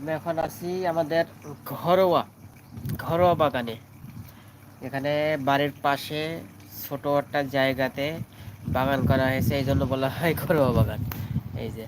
আমি এখন আছি আমাদের ঘরোয়া ঘরোয়া বাগানে। এখানে বাড়ির পাশে ছোট একটা জায়গাতে বাগান করা হয়েছে, এই জন্য বলা হয় ঘরোয়া বাগান। এই যে।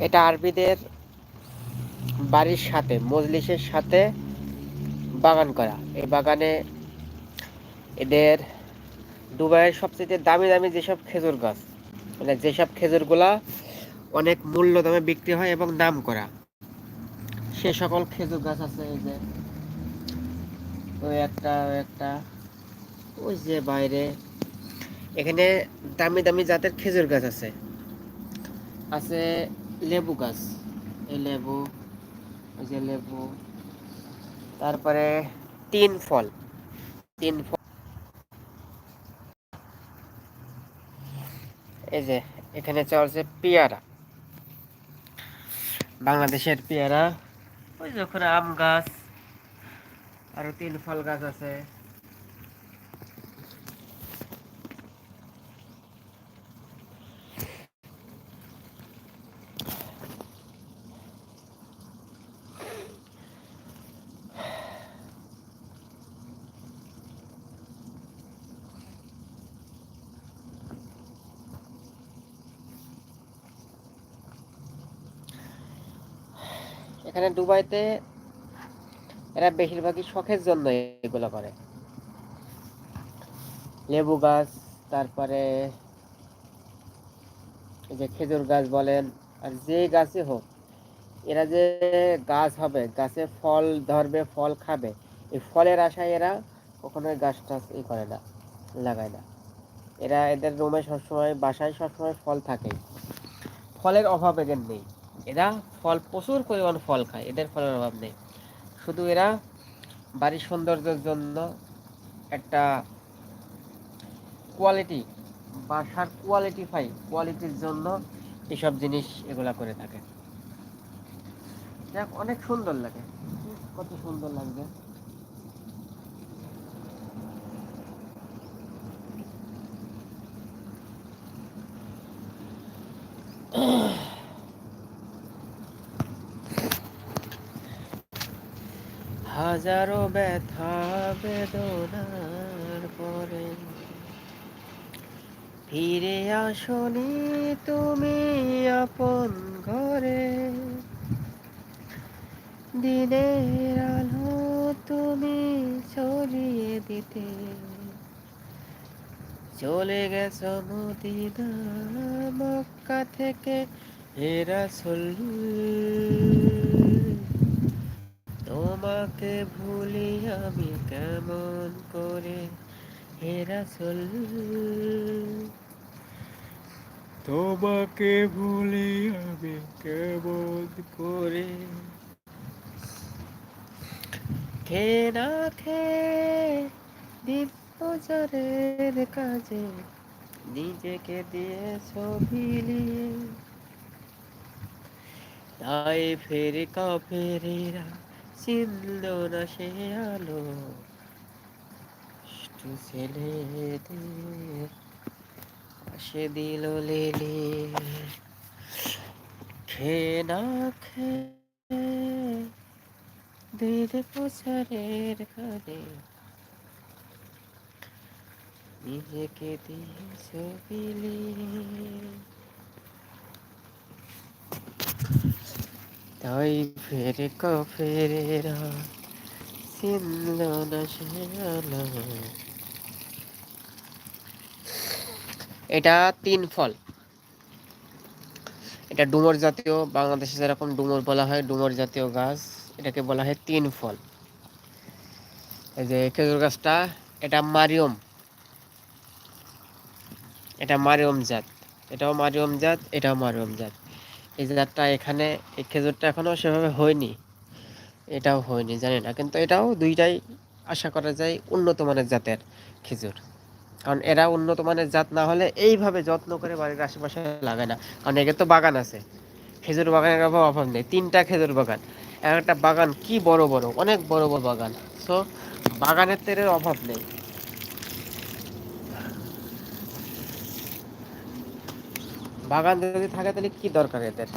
এটা আরবিদের বাড়ির সাথে, মজলিসের সাথে বাগান করা। এই বাগানে এদের দুবাইয়ের সবচেয়ে দামি দামি যেসব খেজুর গাছ মানে যেসব খেজুরগুলা অনেক মূল্য দামে বিক্রি হয় এবং দাম করা। সে সকল খেজুর গাছ আছে এই যে, ওই একটা ওই একটা, ওই যে বাইরে। এখানে দামি দামি জাতের খেজুর গাছ আছে। আছে লেবু গাছ। এই লেবু ওই যে লেবু। তারপরে তিন ফল। তিন ফল। এই যে, এখানে চলছে পেয়ারা। বাংলাদেশের পেয়ারা। ওই যে ওখানে আম গাছ, আরও তিন ফল গাছ আছে। এখানে দুবাইতে এরা বেশিরভাগই শখের জন্য এগুলো করে। লেবু গাছ, তারপরে এই যে খেজুর গাছ বলেন, আর যে গাছই হোক, এরা যে গাছ হবে, গাছে ফল ধরবে, ফল খাবে, এই ফলের আশায় এরা কখনোই গাছ টাছ ই করে না, লাগায় না। এরা এদের রুমে সবসময়, বাসায় সবসময় ফল থাকে ফলের অভাব এদের নেই। এরা ফল, প্রচুর পরিমাণ ফল খায়, এদের ফলের অভাব নেই। শুধু এরা বাড়ির সৌন্দর্যের জন্য একটা কোয়ালিটি বাসার কোয়ালিটি ফাই কোয়ালিটির জন্য এসব জিনিস এগুলা করে থাকে। দেখ অনেক সুন্দর লাগে। কত সুন্দর লাগবে হাজারো ব্যথা বেদনার পরে। ফিরে আসনি তুমি আপন ঘরে। দিনের আলো তুমি ছড়িয়ে দিতে। চলে গেছো মদিনা, মক্কা থেকে হেরাসুল তোমাকে ভুলি আমি কেমন করে? হেরাসুল তোমাকে ভুলি আমি কেমন করে? খে না খে কাজে নিজেকে দিয়ে ছবিলিয়ে তাই ফের কাফেরেরা চিনল না সে আলো। দুষ্টু ছেলেদের পাশে দিল লেলে। খে না খে দিল প্রচারের কাজে নিজেকে দিয়ে ছবিলি তাই ফেরে সে এটা তিন ফল। এটা ডুমর জাতীয়, বাংলাদেশে যেরকম ডুমর বলা হয়, ডুমর জাতীয় গাছ, এটাকে বলা হয় তিন ফল। এই যে খেজুর গাছটা, এটা মারিয়ম। এটা মারিয়ম জাত। এটাও মারিয়ম জাত, এটাও মারিয়ম জাত। এই জাতটা এখানে, এই খেজুরটা এখনও সেভাবে হয়নি। এটাও হয়নি, জানি না। কিন্তু এটাও দুইটাই আশা করা যায় উন্নত মানের জাতের খেজুর। কারণ এরা উন্নত মানের জাত না হলে এইভাবে যত্ন করে বাড়ির আশেপাশে লাগায় না। কারণ একে তো বাগান আছে। খেজুর বাগানের অভাব অভাব নেই। তিনটা খেজুর বাগান। এক একটা বাগান কি বড় বড়? অনেক বড় বড় বাগান। সো বাগানের তেলের অভাব নেই। বাগান যদি থাকে তাহলে কি দরকার এদের?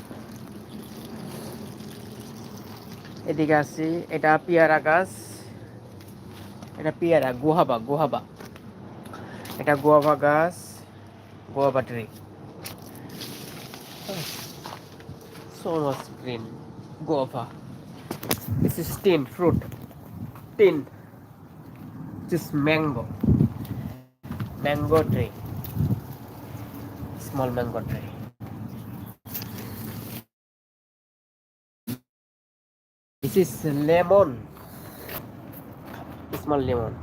এদিকে আসছি, এটা পিয়ারা গাছ, এটা পিয়ারা, গুহাবা গুহাবা। এটা গুয়াভা গাছ guava tree so much green guava this is tin fruit mango mango tree small mango tree this is lemon small lemon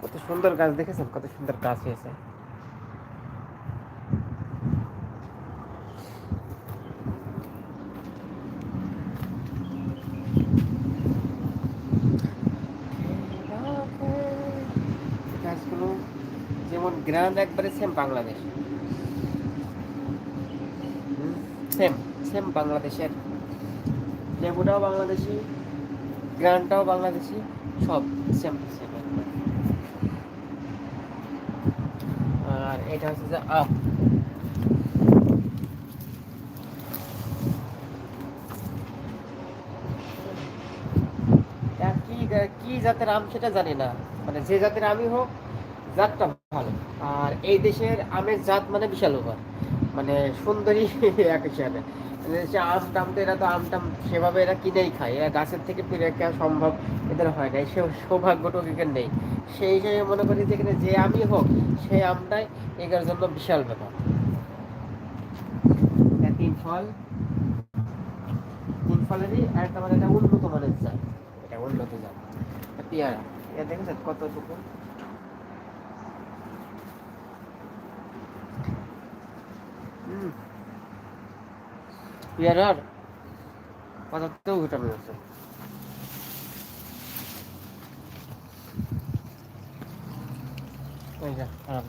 কত সুন্দর গাছ দেখেছেন কত সুন্দর গাছ হয়েছে গাছগুলো যেমন গ্রান্ড একবারে সেম বাংলাদেশ। সেম সেম বাংলাদেশের। লেবুটাও বাংলাদেশি গ্রান্ডটাও বাংলাদেশি, সব সেম সেম আর এটা হচ্ছে যে কি কি জাতের আম সেটা জানি না। মানে যে জাতের আমি হোক জাতটা ভালো। আর এই দেশের আমের জাত মানে বিশাল উপর মানে সুন্দরী এক হিসাবে। আম টাম তো এরা তো আম টাম সেভাবে এরা কিনেই খায়। এরা গাছের থেকে পেরে কেন সম্ভব এদের হয় না। সে সৌভাগ্যটুকু এখানে নেই। সেই হিসেবে মনে করি যে এখানে যে আমই হোক, সেই আমটাই এগার জন্য বিশাল ব্যাপার। তিন ফল। তিন ফলেরই একটা মানে এটা উন্নত মানের জাত। এটা উন্নত জাত। পেয়ারা। এটা দেখেছেন কতটুকু? পেয়ারার পাতাতেও ভিটামিন আছে ওই যা আরাম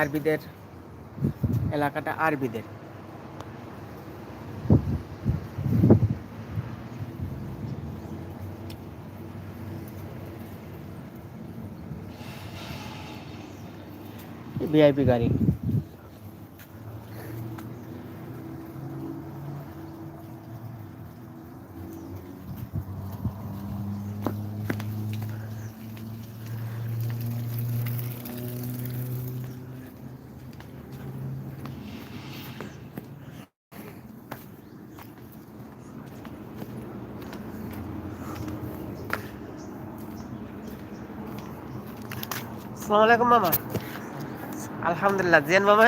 আরবিদের এলাকাটা আরবিদের। ভিআইপি গাড়ি। আসসালামু আলাইকুম মামা আলহামদুলিল্লাহ জেন মামা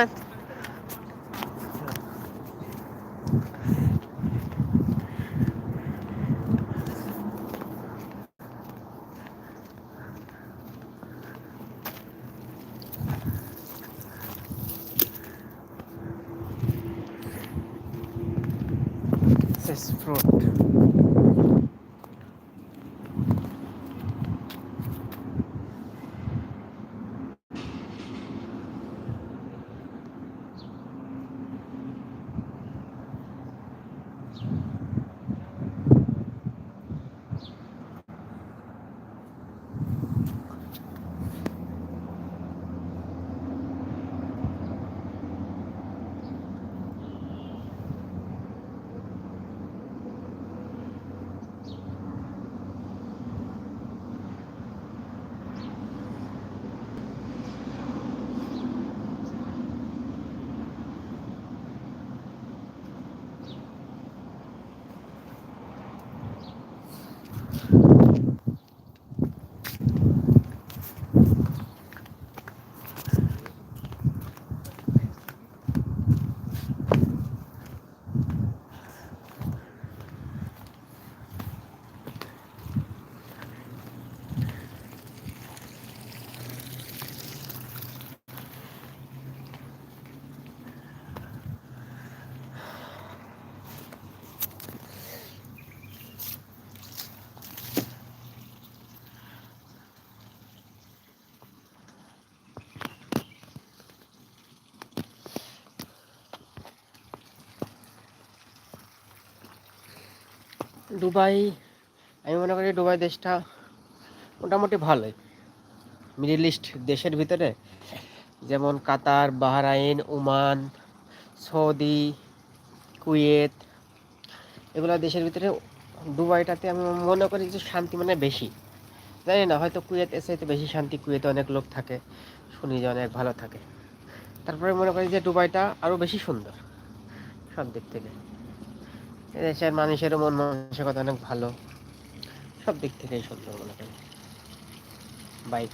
This is fruit. দুবাই, আমি মনে করি দুবাই দেশটা মোটামুটি ভালোই। মিডিল ইস্ট দেশের ভিতরে, যেমন Qatar, Bahrain, Oman, Saudi, Kuwait, এগুলো দেশের ভিতরে দুবাইটাতে আমি মনে করি যে শান্তি মানে বেশি। জানি না, হয়তো কুয়েত এসে বেশি শান্তি, কুয়েতে অনেক লোক থাকে, শুনি যে অনেক ভালো থাকে। তারপরে মনে করি যে দুবাইটা আরও বেশি সুন্দর, সব দিক থেকে। দেশের মানুষের মন মানসিকতা অনেক ভালো। সব দিক থেকেই সুন্দর মনে করি। বাইক